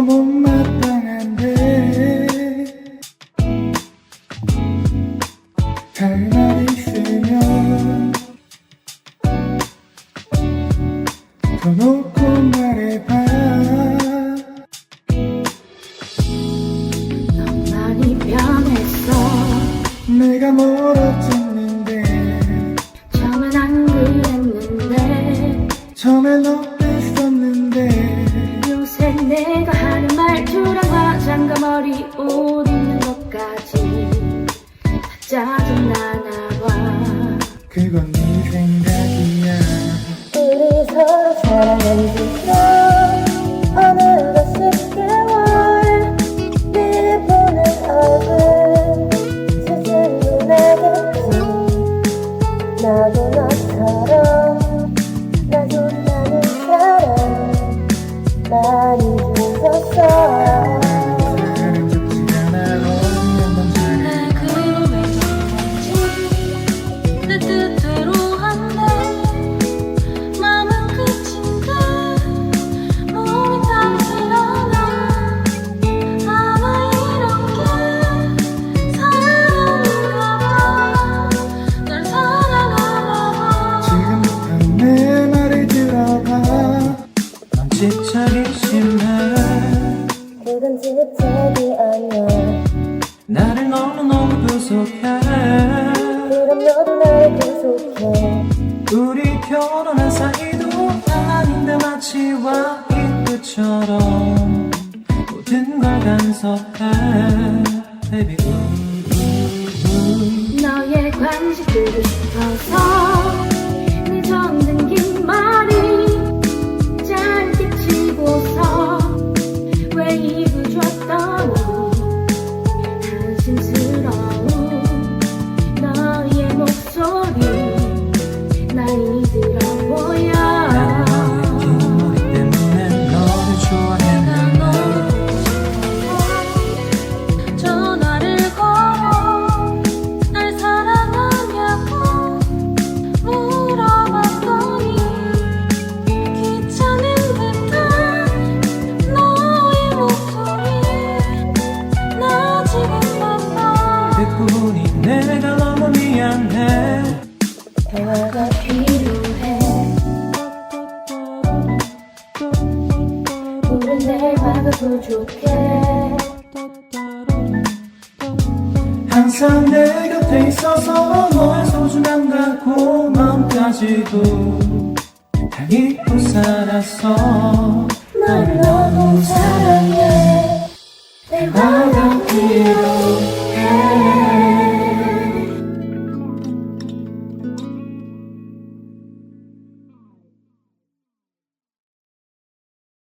moment. 머리 옷 입는 것까지 다 짜증나나 봐. 그건 네 생각이야. 우리 서로 사랑한 지 넌 집착이 심해 그건 집착이 아니야 나를 너무 너무 구속해. 그럼 너도 날 구속해 우리 결혼한 사이도 아닌데 마치 와인 끝처럼 모든 걸 간섭해. Baby. 너의 관심 보고 싶어서 대화가 필요해. 우린 대화가 부족해 항상 내 곁에 있어서 너의 소중함과 고마움까지도 다 잊고 살았어. 너를 너무 사랑해. 필요해